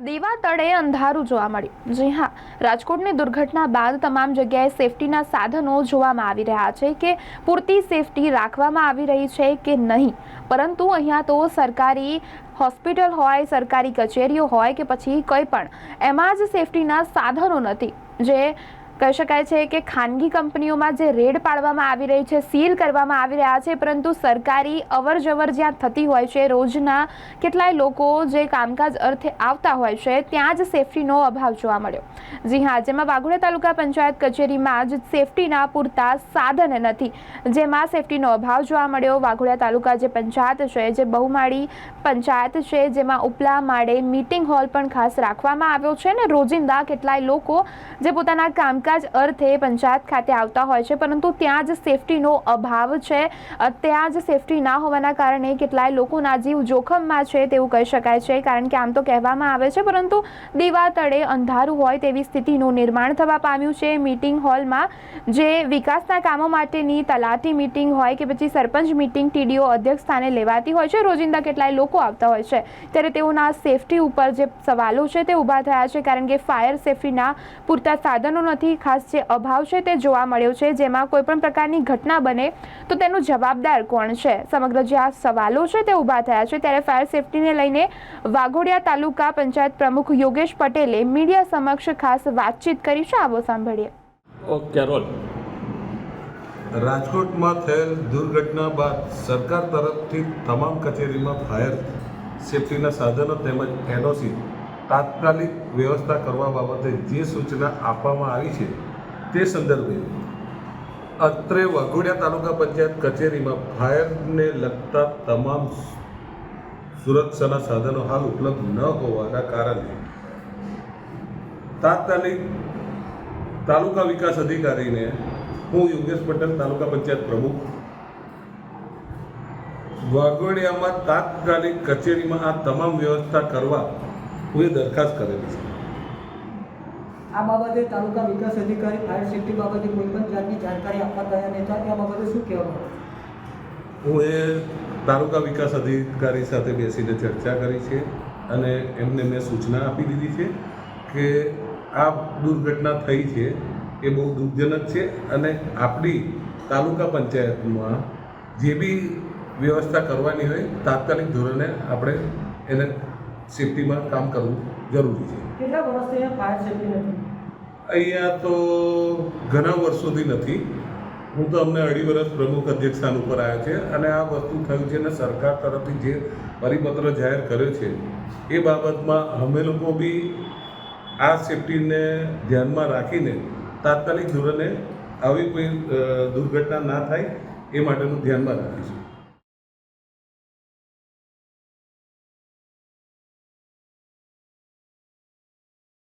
દીવા તળે અંધારું જોવા મળ્યું. જી હા, રાજકોટની દુર્ઘટના બાદ તમામ જગ્યાએ સેફટીના સાધનો જોવામાં આવી રહ્યા છે કે પૂરતી સેફટી રાખવામાં આવી રહી છે કે નહીં. પરંતુ અહીંયા તો સરકારી હોસ્પિટલ હોય, સરકારી કચેરીઓ હોય કે પછી કંઈ પણ, એમાં જ સેફટીના સાધનો નથી. જે કહી શકાય છે કે ખાનગી કંપનીઓમાં જે રેડ પાડવામાં આવી રહી છે, સીલ કરવામાં આવી રહ્યા છે, પરંતુ સરકારી અવર જવર જ્યાં થતી હોય છે, રોજના કેટલાય લોકો જે કામકાજ અર્થે આવતા હોય છે, ત્યાં જ સેફટીનો અભાવ જોવા મળ્યો. જી હા, જેમાં વાઘોડિયા તાલુકા પંચાયત કચેરીમાં જ સેફટીના પૂરતા સાધન નથી, જેમાં સેફટીનો અભાવ જોવા મળ્યો. વાઘોડિયા તાલુકા જે પંચાયત છે, જે બહુમાળી પંચાયત છે, જેમાં ઉપલા માળે મીટિંગ હોલ પણ ખાસ રાખવામાં આવ્યો છે અને રોજિંદા કેટલાય લોકો જે પોતાના કામકાજ અર્થે પંચાયત ખાતે આવતા હોય છે, પરંતુ ત્યાં જ સેફટીનો અભાવ છે. ત્યાં જ સેફટી ના હોવાના કારણે કેટલાય લોકોના જીવ જોખમમાં છે તેવું કહી શકાય છે, કારણ કે આમ તો કહેવામાં આવે છે, પરંતુ દીવા તળે અંધારું હોય તેવી સ્થિતિનું નિર્માણ થવા પામ્યું છે. મીટિંગ હોલમાં જે વિકાસના કામો માટેની તલાટી મીટિંગ હોય કે પછી સરપંચ મિટિંગ ટીડીઓ અધ્યક્ષ સ્થાને લેવાતી હોય છે, રોજિંદા કેટલાય લોકો આવતા હોય છે. ત્યારે તેઓના સેફટી ઉપર જે સવાલો છે તે ઊભા થયા છે, કારણ કે ફાયર સેફટીના પૂરતા સાધનો નથી ખાસ જે અભાવ છે તે જોવા મળ્યો છે જેમાં કોઈ પણ પ્રકારની ઘટના બને તો તેનું જવાબદાર કોણ છે? સમગ્ર જે આ સવાલો છે તે ઊભા થયા છે ત્યારે ફાયર સેફટીને લઈને વાઘોડિયા તાલુકા પંચાયત પ્રમુખ યોગેશ પટેલે મીડિયા સમક્ષ ખાસ વાતચીત કરી છે. આવો સાંભળીએ. Okay roll. રાજકોટમાં થયેલ દુર્ઘટના બાદ સરકાર તરફથી તમામ કચેરીમાં ફાયર સેફટીના સાધનો તેમજ એનઓસી તાત્કાલિક વ્યવસ્થા કરવા બાબતે જે સૂચના આપવામાં આવી છે તે સંદર્ભે અત્રે વાઘોડિયા તાલુકા પંચાયત કચેરીમાં ફાયરને લગતા તમામ સુરક્ષાના સાધનો હાલ ઉપલબ્ધ ન હોવાના કારણે તાત્કાલિક તાલુકા વિકાસ અધિકારીને હું યોગેશ પટેલ, તાલુકા પંચાયત પ્રમુખ, વાઘોડિયામાં તાત્કાલિક કચેરીમાં આ તમામ વ્યવસ્થા કરવા એ દરખાસ્ત કરેલી છે. આ બાબતે તાલુકા વિકાસ અધિકારી ફાયર સેફટી બાબતે કોઈ પણ જાતની જાણકારી આપવા ગયા નહોતા આ બાબતે શું કહેવાનું હું એ તાલુકા વિકાસ અધિકારી સાથે બેસીને ચર્ચા કરી છે અને એમને મેં સૂચના આપી દીધી છે કે આ દુર્ઘટના થઈ છે. એ બહુ દુઃખજનક છે અને આપણી તાલુકા પંચાયતમાં જે બી વ્યવસ્થા કરવાની હોય તાત્કાલિક ધોરણે આપણે એને સેફટીમાં કામ કરવું જરૂરી છે. કેટલા વર્ષથી અહીંયા ફાયર સેફટી નથી? અહીંયા તો ઘણા વર્ષોથી નથી. હું તો અમને અઢી વર્ષ પ્રમુખ અધ્યક્ષ સ્થાન ઉપર આવ્યો છે અને આ વસ્તુ થયું છે અને સરકાર તરફથી જે પરિપત્ર જાહેર કર્યો છે એ બાબતમાં અમે લોકો બી આ સેફટીને ધ્યાનમાં રાખીને તાત્કાલિક ધોરણે આવી કોઈ દુર્ઘટના ના થાય એ માટેનું ધ્યાનમાં રાખીશું.